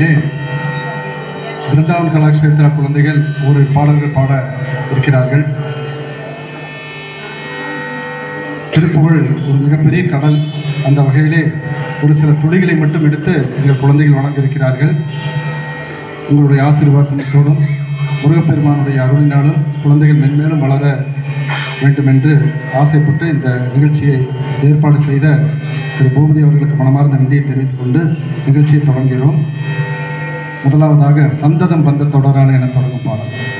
நாளிலே பிருந்தாவன் கலாக்ஷேத்திர குழந்தைகள் ஒரு பாடல்கள் பாட இருக்கிறார்கள். திருப்புகழ் ஒரு மிகப்பெரிய கடல். அந்த வகையிலே ஒரு சில துளிகளை மட்டும் எடுத்து எங்கள் குழந்தைகள் வழங்க இருக்கிறார்கள் உங்களுடைய ஆசீர்வாதத்தோடும் முருகப்பெருமானுடைய அருளினாலும் குழந்தைகள் மென்மேலும் வளர வேண்டும் என்று ஆசைப்பட்டு இந்த நிகழ்ச்சியை ஏற்பாடு செய்த திரு பூபதி அவர்களுக்கு மனமார்ந்த நன்றியை தெரிவித்துக் கொண்டு நிகழ்ச்சியை தொடங்குகிறோம். முதலாவதாக சந்ததம் பந்த தொடரான என தொடங்கும் பாடல்.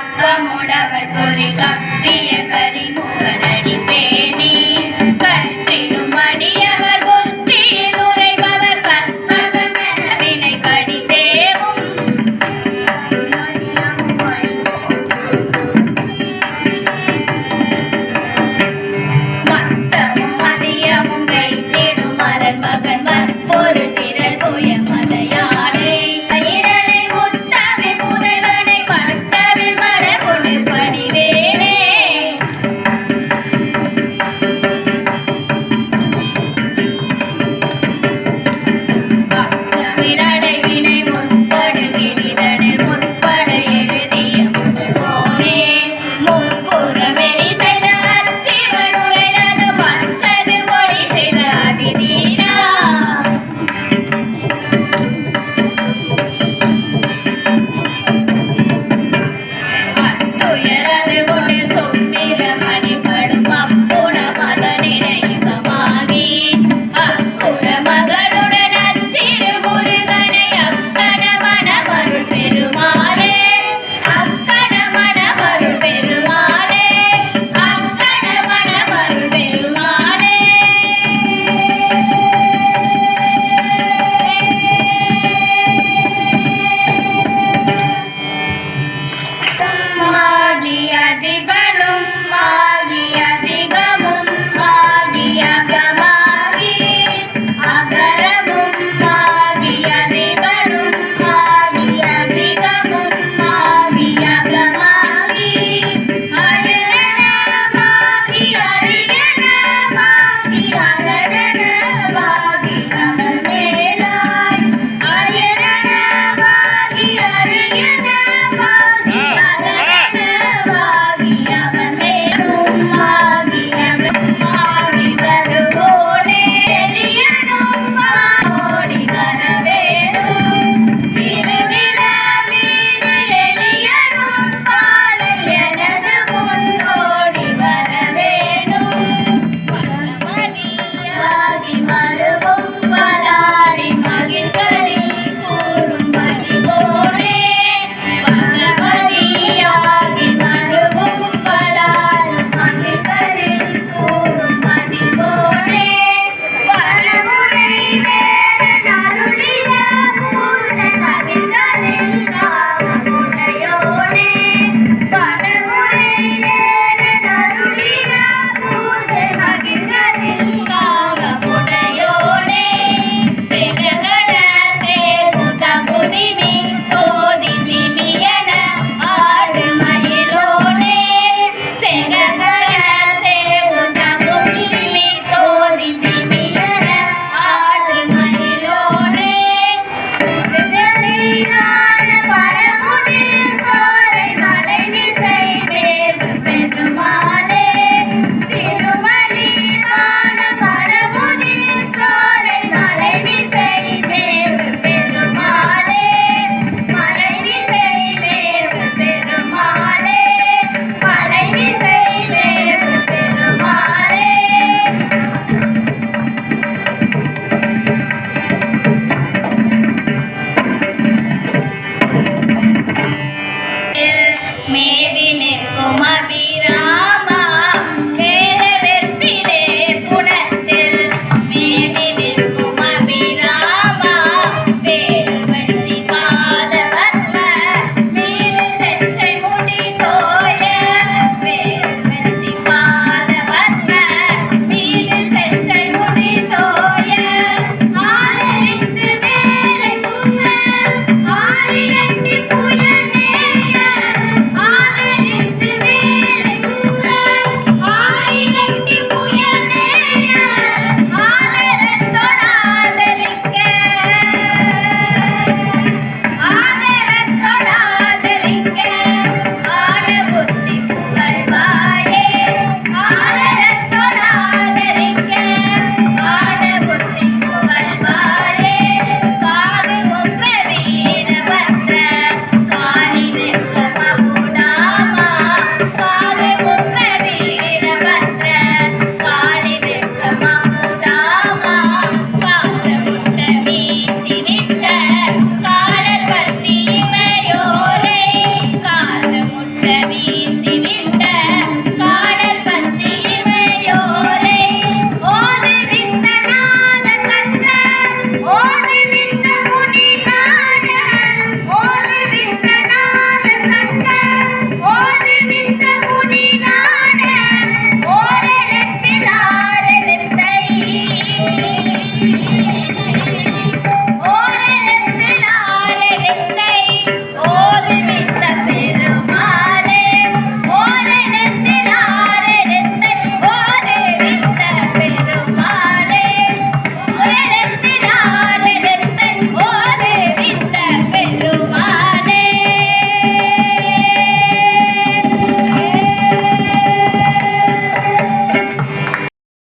கப்பமுடவர் பொறி கப்பிய கரிமுகனடி பேணி.